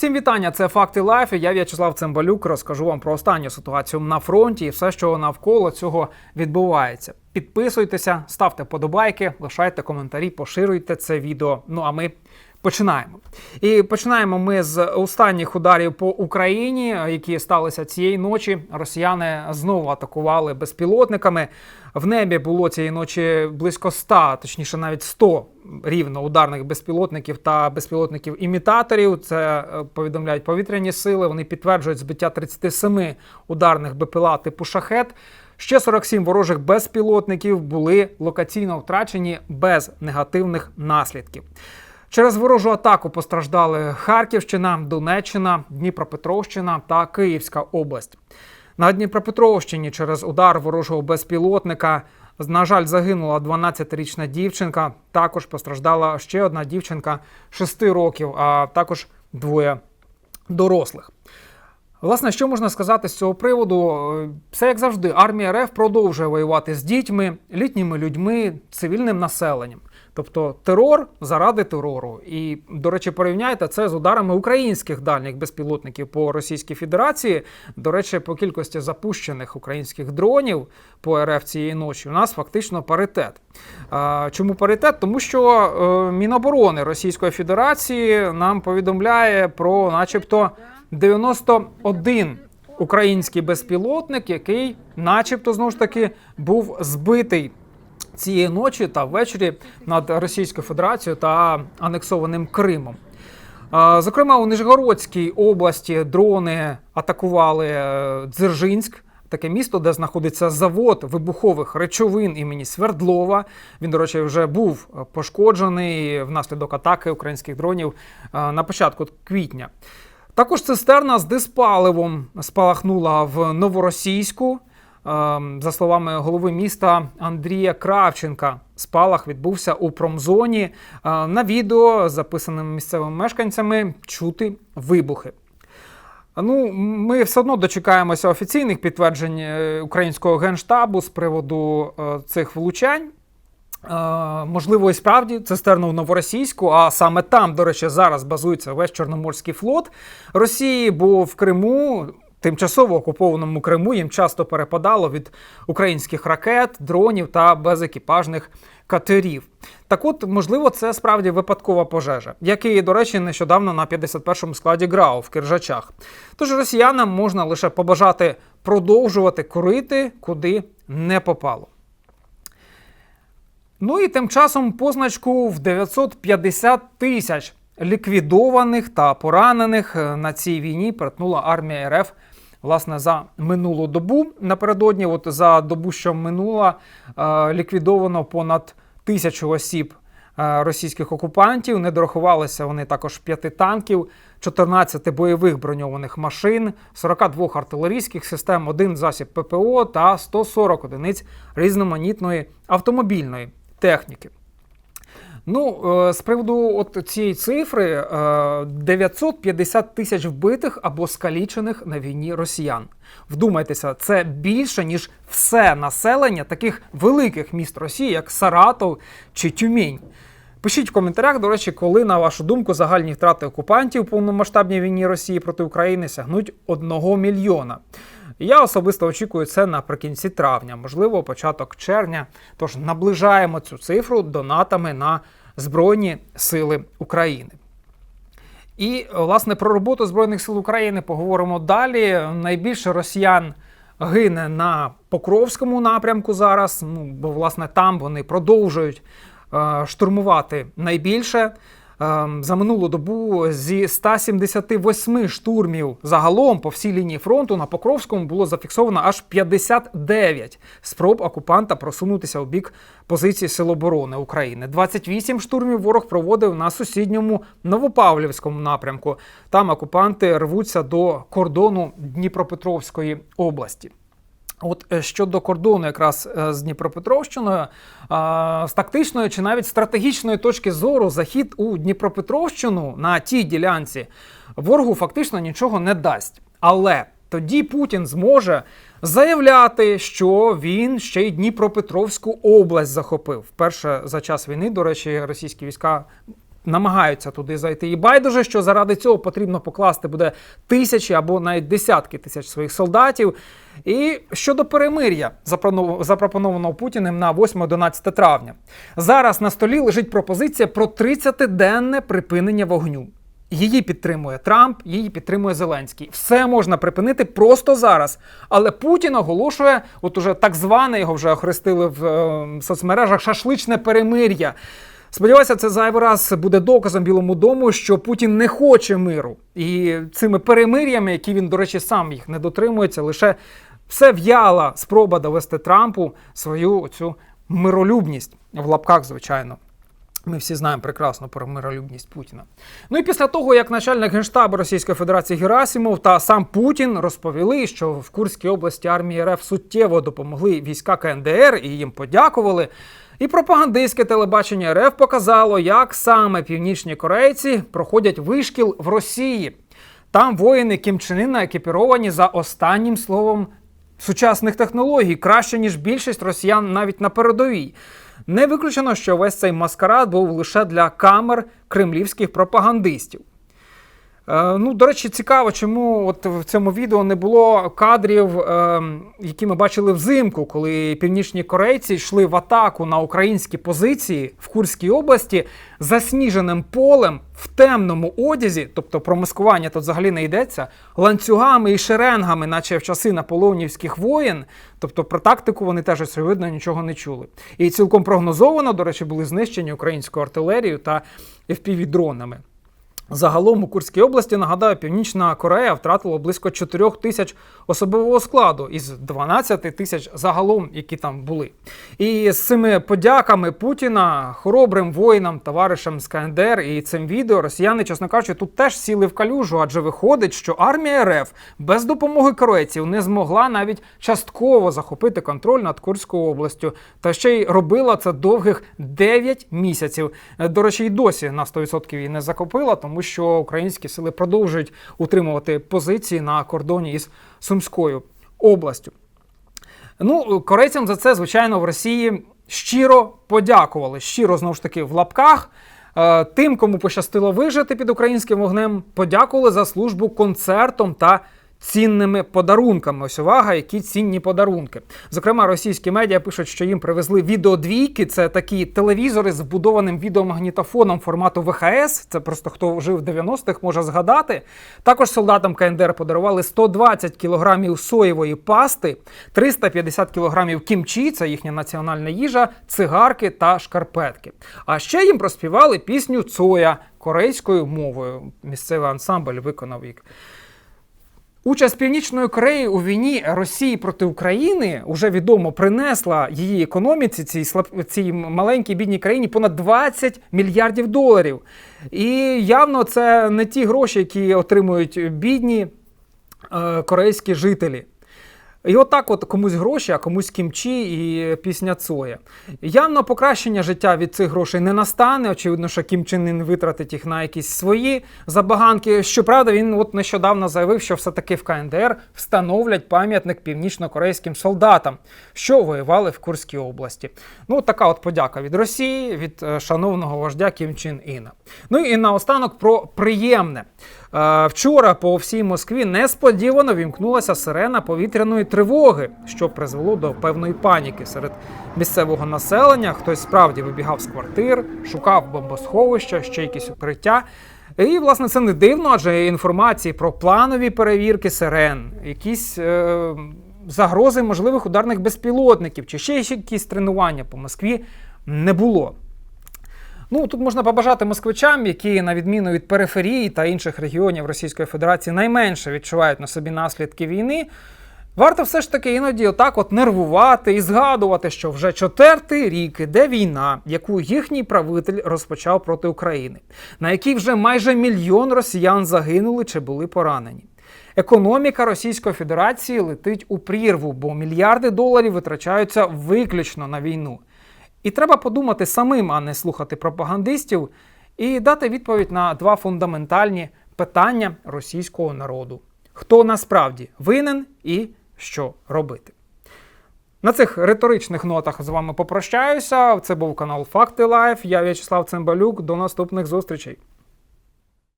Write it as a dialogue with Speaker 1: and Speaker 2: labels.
Speaker 1: Всім вітання! Це факти лайф. Я В'ячеслав Цимбалюк. Розкажу вам про останню ситуацію на фронті і все, що навколо цього відбувається. Підписуйтеся, ставте подобайки, лишайте коментарі, поширюйте це відео. Ну а ми починаємо. І починаємо ми з останніх ударів по Україні, які сталися цієї ночі. Росіяни знову атакували безпілотниками. В небі було цієї ночі близько 100, точніше навіть 100 рівно ударних безпілотників та безпілотників-імітаторів. Це е, повідомляють повітряні сили. Вони підтверджують збиття 37 ударних БПЛА типу шахет. Ще 47 ворожих безпілотників були локаційно втрачені без негативних наслідків. Через ворожу атаку постраждали Харківщина, Донеччина, Дніпропетровщина та Київська область. На Дніпропетровщині через удар ворожого безпілотника, на жаль, загинула 12-річна дівчинка. Також постраждала ще одна дівчинка 6 років, а також двоє дорослих. Власне, що можна сказати з цього приводу? Е, Все як завжди, армія РФ продовжує воювати з дітьми, літніми людьми, цивільним населенням. Тобто терор заради терору. І, до речі, порівняйте це з ударами українських дальніх безпілотників по Російській Федерації. До речі, по кількості запущених українських дронів по РФ цієї ночі у нас фактично паритет. Чому паритет? Тому що е, Міноборони Російської Федерації нам повідомляє про, начебто, 91 український безпілотник, який, начебто, знову ж таки, був збитий цієї ночі та ввечері над Російською Федерацією та анексованим Кримом. Зокрема, у Нижгородській області дрони атакували е, Дзержинськ. Таке місто, де знаходиться завод вибухових речовин імені Свердлова. Він, до речі, вже був пошкоджений внаслідок атаки українських дронів е, на початку квітня. Також цистерна з диспаливом спалахнула в Новоросійську. Ем, За словами голови міста Андрія Кравченка, спалах відбувся у промзоні. Е, На відео, записаним місцевими мешканцями, чути вибухи. Ну, ми все одно дочекаємося офіційних підтверджень е, українського генштабу з приводу е, цих влучань. Можливо, і справді цистерну в новоросійську, а саме там, до речі, зараз базується весь Чорноморський флот Росії, бо в Криму. Тимчасово окупованому Криму їм часто перепадало від українських ракет, дронів та безекіпажних катерів. Так от, можливо, це справді випадкова пожежа, як і, до речі, нещодавно на 51-му складі ГРАУ в Киржачах. Тож росіянам можна лише побажати продовжувати курити, куди не попало. Ну і тим часом позначку в 950 тисяч ліквідованих та поранених на цій війні перетнула армія РФ. Власне, за минулу добу напередодні, от за добу, що минула, е, ліквідовано понад тисячу осіб е, російських окупантів. Не дорахувалися вони також п'яти танків, 14 бойових броньованих машин, 42 артилерійських систем, один засіб ППО та 140 одиниць різноманітної автомобільної техніки. Ну, е, з приводу от цієї цифри е, 950 тисяч вбитих або скалічених на війні росіян. Вдумайтеся, це більше ніж все населення таких великих міст Росії, як Саратов чи Тюмінь. Пишіть в коментарях, до речі, коли, на вашу думку, загальні втрати окупантів у повномасштабній війні Росії проти України сягнуть 1 мільйона. Я особисто очікую це наприкінці травня, можливо, початок червня. Тож наближаємо цю цифру донатами на Збройні Сили України. І, власне, про роботу Збройних сил України поговоримо далі. Найбільше росіян гине на Покровському напрямку зараз, ну, бо, власне, там вони продовжують е, штурмувати найбільше. Ем, За минулу добу зі 178 штурмів загалом по всій лінії фронту на Покровському було зафіксовано аж 59 спроб окупанта просунутися у бік позиції Сил оборони України. 28 штурмів ворог проводив на сусідньому Новопавлівському напрямку. Там окупанти рвуться до кордону Дніпропетровської області. От е, щодо кордону, якраз е, з Дніпропетровщиною, з тактичної чи навіть стратегічної точки зору, захід у Дніпропетровщину на тій ділянці ворогу фактично нічого не дасть. Але тоді Путін зможе заявляти, що він ще й Дніпропетровську область захопив. Вперше за час війни, до речі, російські війська намагаються туди зайти. І байдуже, що заради цього потрібно покласти буде тисячі або навіть десятки тисяч своїх солдатів. І щодо перемир'я, запропонованого Путіним на 8-11 травня, зараз на столі лежить пропозиція про 30-денне припинення вогню. Її підтримує Трамп, її підтримує Зеленський. Все можна припинити просто зараз. Але Путін оголошує, от уже так зване його вже охрестили в е, соцмережах шашличне перемир'я. Сподіваюся, це зайвий раз буде доказом Білому дому, що Путін не хоче миру. І цими перемир'ями, які він, до речі, сам їх не дотримується, лише все в'яла спроба довести Трампу свою цю миролюбність в лапках, звичайно. Ми всі знаємо прекрасно про миролюбність Путіна. Ну і після того, як начальник генштабу Російської Федерації Герасимов та сам Путін розповіли, що в Курській області армії РФ суттєво допомогли війська КНДР і їм подякували. І пропагандистське телебачення РФ показало, як саме північні корейці проходять вишкіл в Росії. Там воїни Кім Чен Ына екіпіровані за останнім словом сучасних технологій, краще ніж більшість росіян навіть на передовій. Не виключено, що весь цей маскарад був лише для камер кремлівських пропагандистів. Е, ну, до речі, цікаво, чому от в цьому відео не було кадрів, е, які ми бачили взимку, коли північні корейці йшли в атаку на українські позиції в Курській області засніженим полем в темному одязі, тобто про маскування тут взагалі не йдеться, ланцюгами і шеренгами, наче в часи наполеонівських воєн. Тобто про тактику вони теж очевидно нічого не чули. І цілком прогнозовано, до речі, були знищені українською артилерією та FPV-дронами. Загалом у Курській області, нагадаю, Північна Корея втратила близько 4 тисяч особового складу із 12 тисяч загалом, які там були. І з цими подяками Путіна, хоробрим воїнам, товаришам з КНДР і цим відео росіяни, чесно кажучи, тут теж сіли в калюжу, адже виходить, що армія РФ без допомоги корейців не змогла навіть частково захопити контроль над Курською областю, та ще й робила це довгих 9 місяців. До речі, і досі на 100% її не захопила, тому що українські сили продовжують утримувати позиції на кордоні із Сумською областю. Ну, корейцям за це, звичайно, в Росії щиро подякували. Щиро, знову ж таки, в лапках. Е, Тим, кому пощастило вижити під українським вогнем, подякували за службу концертом та цінними подарунками. Ось увага, які цінні подарунки. Зокрема, російські медіа пишуть, що їм привезли відеодвійки. Це такі телевізори з вбудованим відеомагнітофоном формату ВХС. Це просто хто жив в 90-х, може згадати. Також солдатам КНДР подарували 120 кілограмів соєвої пасти, 350 кілограмів кімчі, це їхня національна їжа, цигарки та шкарпетки. А ще їм проспівали пісню Цоя корейською мовою. Місцевий ансамбль виконав їх. Участь Північної Кореї у війні Росії проти України вже відомо принесла її економіці, цій слаб... цій маленькій бідній країні, понад 20 мільярдів доларів. І явно це не ті гроші, які отримують бідні е, корейські жителі. І отак от комусь гроші, а комусь кімчі і пісня Цоя. Явно покращення життя від цих грошей не настане. Очевидно, що Кім Чен витратить їх на якісь свої забаганки. Щоправда, він от нещодавно заявив, що все-таки в КНДР встановлять пам'ятник північно-корейським солдатам, що воювали в Курській області. Ну, така от подяка від Росії, від е, шановного вождя Кім Чен Іна. Ну і наостанок про приємне. Е, Вчора по всій Москві несподівано вімкнулася сирена повітряної тривоги, що призвело до певної паніки серед місцевого населення. Хтось справді вибігав з квартир, шукав бомбосховища, ще якісь укриття. І, власне, це не дивно, адже інформації про планові перевірки сирен, якісь е, загрози можливих ударних безпілотників чи ще якісь тренування по Москві не було. Ну тут можна побажати москвичам, які, на відміну від периферії та інших регіонів Російської Федерації, найменше відчувають на собі наслідки війни. Варто все ж таки іноді отак от нервувати і згадувати, що вже четвертий рік іде війна, яку їхній правитель розпочав проти України, на якій вже майже мільйон росіян загинули чи були поранені. Економіка Російської Федерації летить у прірву, бо мільярди доларів витрачаються виключно на війну. І треба подумати самим, а не слухати пропагандистів, і дати відповідь на два фундаментальні питання російського народу: хто насправді винен і що робити. На цих риторичних нотах з вами попрощаюся. Це був канал Факти Лайф. Я В'ячеслав Цимбалюк. До наступних зустрічей.